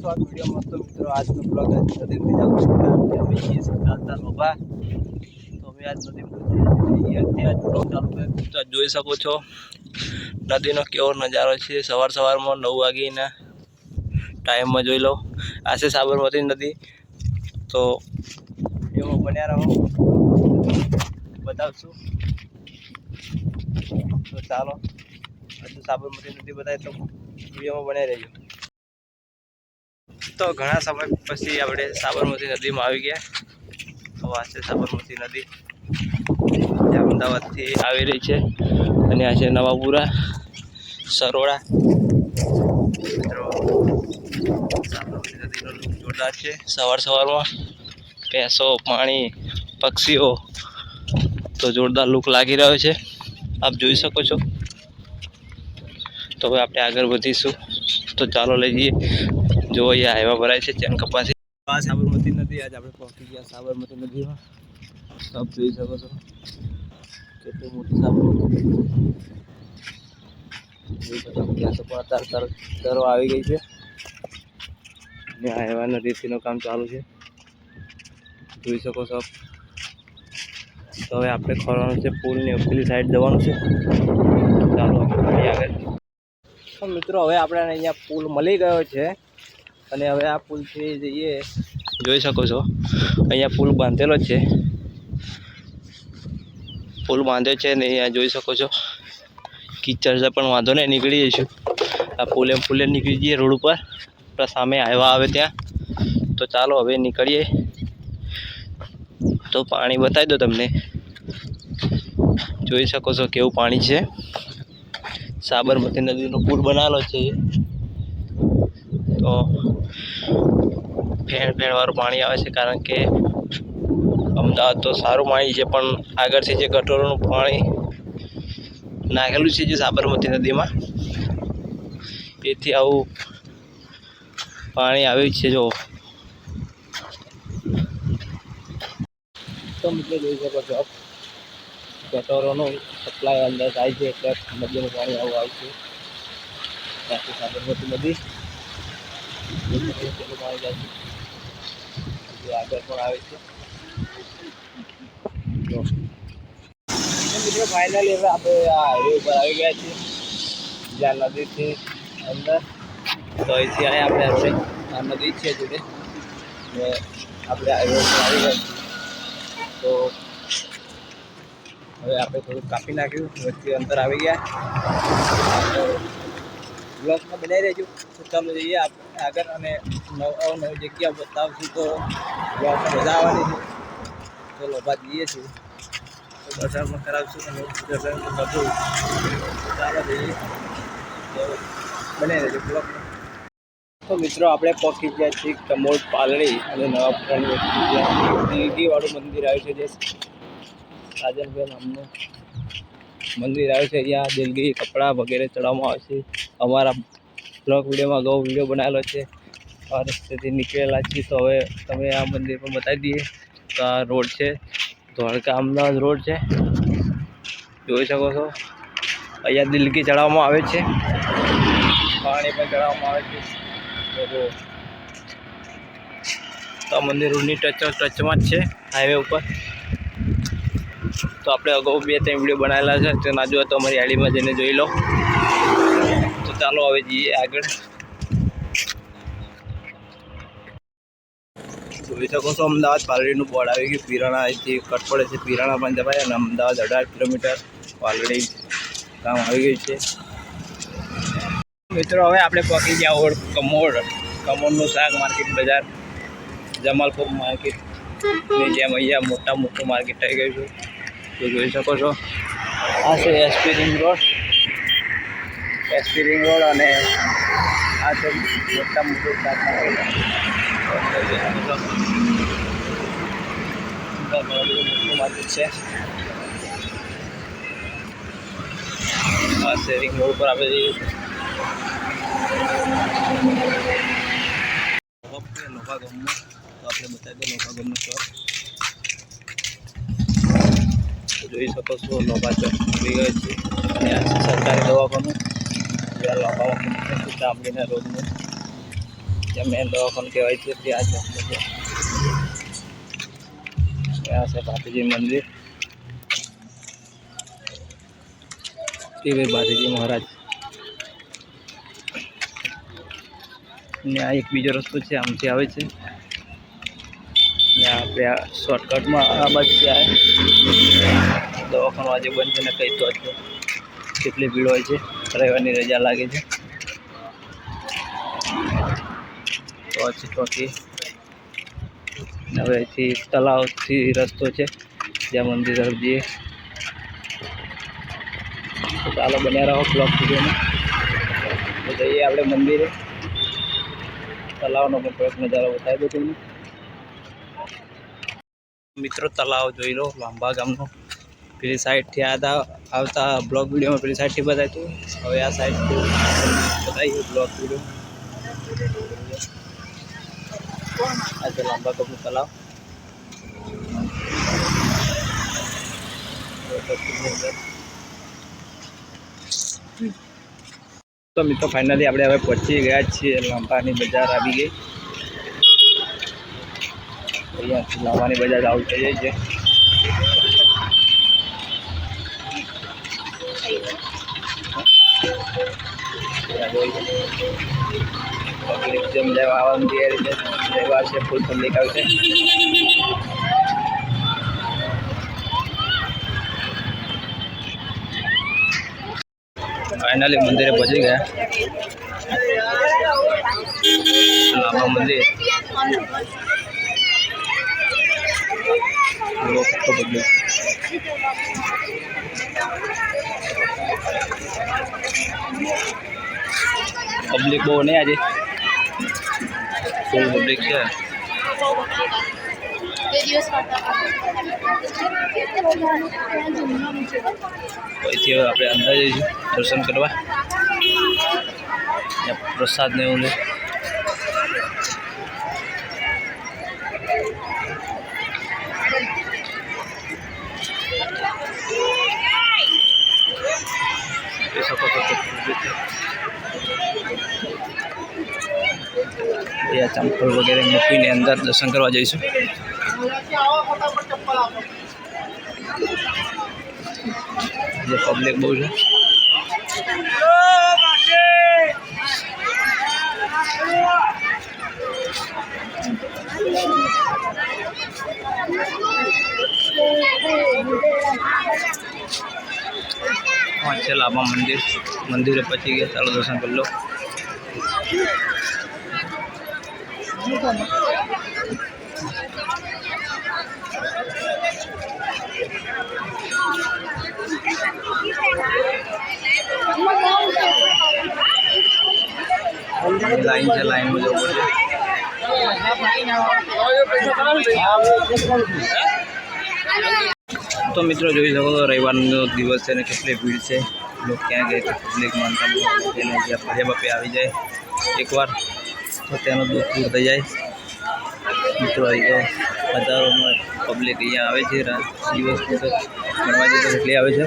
સ્વાગત વિડીયોમાં તો મિત્રો આજનો બ્લોગ આજ નદીથી જાઉં છું અમે છીએ સિદ્ધાર્થના લોભા. તો અમે આજ નદીમાં અત્યારે આજ બ્લોગ ચાલુ તો જોઈ શકો છો. નદીનો કેવો નજારો છે. સવાર સવારમાં નવ વાગીના ટાઈમમાં જોઈ લો. આ છે સાબરમતી નદી. તો એમાં બન્યા રહો બતાવશું. તો ચાલો. હજુ સાબરમતી નદી બતાવી તો વિડીયોમાં બન્યા રહેજો. તો ઘણા સમય પછી આપણે સાબરમતી નદીમાં આવી ગયા. તો આ છે સાબરમતી નદી. જે અમદાવાદથી આવી રહી છે. અને આ છે નવાપુરા, સરોડા. સાબરમતી નદીનો જોરદાર છે. સવાર સવારમાં ભેંસો, પાણી, પક્ષીઓ તો જોરદાર લુક લાગી રહ્યો છે. આપ જોઈ શકો છો. તો હવે આપણે આગળ વધીશું. તો ચાલો લઈ જઈએ. જો અહીંયા હાઈવા ભરાય છે ચેન કપાસી આ સાબરમતી નદી આજ આપણે પહોંચી ગયા, સાબરમતી નદીમાં. આપ જોઈ શકો છો. કેટલી મોટી સાબરમતી જોઈ શકો ત્યાં તો પણ અત્યારે તર- આવી ગઈ છે. અને હાઈવા નદીથીનું કામ ચાલુ છે. જોઈ શકો છો તો હવે આપણે ખોરવાનું છે પુલની પેલી સાઈડ જવાનું છે. ચાલો આગળ. મિત્રો, હવે આપણે અહીંયા પુલ મળી ગયો છે. અને હવે આ પુલથી જઈએ. જોઈ શકો છો. અહીંયા પુલ બાંધેલો છે. પુલ બાંધ્યો છે ને અહીંયા જોઈ શકો છો. કિચડ પણ વાંધો નહીં, નીકળી જઈશું. આ પુલે પુલે નીકળી જઈએ રોડ ઉપર. સામે આવ્યા આવે ત્યાં. તો ચાલો હવે નીકળીએ. તો પાણી બતાવી દો તમને. જોઈ શકો છો કેવું પાણી છે. સાબરમતી નદીનો પુલ બનાવેલો છે. તો ફેણ ફેણવાળું પાણી આવે છે કારણ કે અમદાવાદ તો સારું પાણી છે, પણ આગળથી જે ગટોરોનું પાણી નાખેલું છે જે સાબરમતી નદીમાં તેથી આવું પાણી આવ્યું છે, જો. તો મિત્રો જોઈ શકો છો, ગટોરોનો સપ્લાય અંદર થાય છે, એટલે નદીનું પાણી આવું આવશે સાબરમતી નદી કેટલું પાણી જાય છે હજુ આગળ પણ આવે છે મિત્રો ફાઇનલી હવે આપણે આ હાઈવે ઉપર આવી ગયા છીએ જ્યાં નદીથી અંદર તો અહીંથી અહીં આપણે રોડે આ નદી છે જોડે ને આપણે હાઈવે ઉપર આવી ગયા તો હવે આપણે થોડુંક કાપી નાખ્યું, વચ્ચે અંતર આવી ગયા. બ્લોગમાં બનાવી રહેજો. તો ચાલો જઈએ આગળ અને નવ નવી જગ્યા બતાવશું તો બ્લોગમાં મજા છે. તો લોભા જઈએ છીએ. તો દર્શન પણ કરાવશું અને દર્શન બધું ચાલો જઈએ. બનાવી રહેજો બ્લોગમાં તો મિત્રો, આપણે પહોંચી ગયા છીએ કમોડ પાલડી અને નવાપુરાની દીગીવાળું મંદિર આવ્યું છે જે રાજનભાઈ નામનું. મંદિર આવ્યું છે, અહીંયા દિલગીરી કપડાં વગેરે ચડાવવામાં આવે છે. અમારા બ્લોગ વિડીયોમાં અગાઉ વીડિયો બનાવેલો છે. રસ્તેથી નીકળેલા છીએ, તો હવે તમે આ મંદિર પણ બતાવી દઈએ. તો આ રોડ છે ધોળકા અમદાવાદ રોડ છે. જોઈ શકો છો. અહીંયા દિલગી ચડાવવામાં આવે છે. પાણી પણ ચડાવવામાં આવે છે. તો આ મંદિર રોડની ટચ ટચમાં જ છે, હાઈવે ઉપર. તો આપણે અગાઉ બે ત્રણ વીડિયો બનાવેલા છે. તો ના જોયા તો અમારી આઈડીમાં જઈને જોઈ લો. તો ચાલો હવે જઈએ આગળ. જોઈ શકો છો અમદાવાદ પાલડીનું બોર્ડ આવી ગયું. પીરાણા અહીંથી કટ પડે છે. પીરાણા પણ જવાય અને અમદાવાદ અઢાર કિલોમીટર પાલડી ગામ આવી ગયું છે. મિત્રો, હવે આપણે પહોંચી ગયા ઓળ કમોડ. કમોડનું શાક માર્કેટ બજાર. જમાલપુર માર્કેટ. જેમ અહીંયા મોટા મોટું માર્કેટ થઈ ગયું છે. તો જોઈ શકો છો આ છે SP ring road SP ring road અને આ છે મોટા મોટું શાક માર્કેટ મોટું માર્કેટ છે આ છે રિંગ રોડ પર આપણે જઈએ નોકા ગામમાં તો આપણે બતાવી દઈએ નોકા ગામનું ચોક તો જોઈ શકો છો લોબા ચોક ગયો છે. અને આ છે સરકારી દવાખાનું. જ્યાં લોકોમાં ચામડીના રોગનું. જે મેન દવાખાનું કહેવાય છે, ત્યાં છે ત્યાં છે ભાતીજી મંદિર. ભાઈ ભાતીજી મહારાજ. ને આ એક બીજો રસ્તો છે, આમથી આવે છે. ને આપણે આ શોર્ટકટમાં આ બાજુ આવે દવાખાનું આજે બંધ છે ને કંઈ તો જ કેટલી ભીડ હોય છે રવિવારની રજા લાગે છે તો છે ટોકી ને હવે અહીંથી તલાવથી રસ્તો છે જ્યાં મંદિર તરફ જઈએ તો ચાલો બન્યા રહો બ્લોક વિડીયોમાં તો જઈએ આપણે મંદિરે તલાવનો પણ થોડોક નજારો બતાવી દો તમને મિત્રો, તલાવ જોઈ લો, લાંબા ગામનો. પેલી સાઈડથી આવતા આવતા બ્લોક વિડીયોમાં પેલી સાઈડથી બતાવ્યું હવે આ સાઈડથી બતાવ્યું બ્લોક વીડિયો આ લાંબા ગામનું તલાવ. તો મિત્રો ફાઇનલી આપણે હવે પહોંચી ગયા છીએ. લાંબાની બજાર આવી ગઈ. અહીંયાથી લાંબાની બજાર આવું થઈ જાય છે પબ્લિક જેમ લેવા આવવાની તૈયારી છે લેવા છે ફૂલ પબ્લિક આવશે ફાઇનલી મંદિરે પહોંચી ગયા લાંબા મંદિર લોકો પબ્લિક બહુ નહીં આજે. ફૂલ પબ્લિક છે. પછી આપણે અંદર જઈશું. દર્શન કરવા. પ્રસાદ ને એવું લે જોઈ શકો છો કે public છે. અહીંયા ચંપલ વગેરે મૂકીને અંદર દર્શન કરવા જઈશું. જે પબ્લિક બહુ છે. હા આમાં મંદિર, મંદિરે પચી ગયા. ચાલો દર્શન કરી લો. લાઈન છે લાઈનમાં જવું તો મિત્રો જોઈ શકો તો રવિવારનો દિવસ છે અને કેટલી ભીડ છે. લોકો ક્યાં ગયા પબ્લિક માનતા ફર્યા આવી જાય એકવાર. તો દુઃખ દૂર થઈ જાય. મિત્રો આવી હજારોમાં પબ્લિક અહીંયા આવે છે. દિવસ તો ગણવા જઈએ તો કેટલી આવે છે.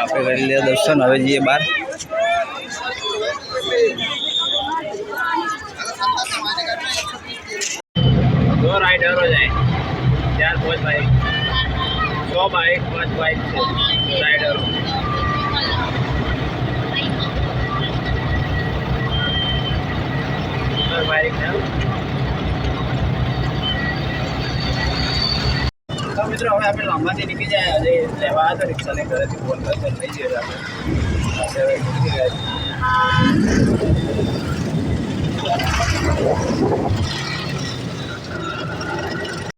આપણે કરી લીધા દર્શન. હવે જઈએ બહાર. દો રાઈડરો જાય, ચાર પાંચ બાઈક છ બાઈક પાંચ બાઈક છે are waiting now. મિત્રો, હવે આપણે લાંબાથી નીકળી જાય આજે લેવા આવ્યા રિક્ષાને ઘરેથી ફોન કરતો થઈ જઈએ આપણે નીકળી જાય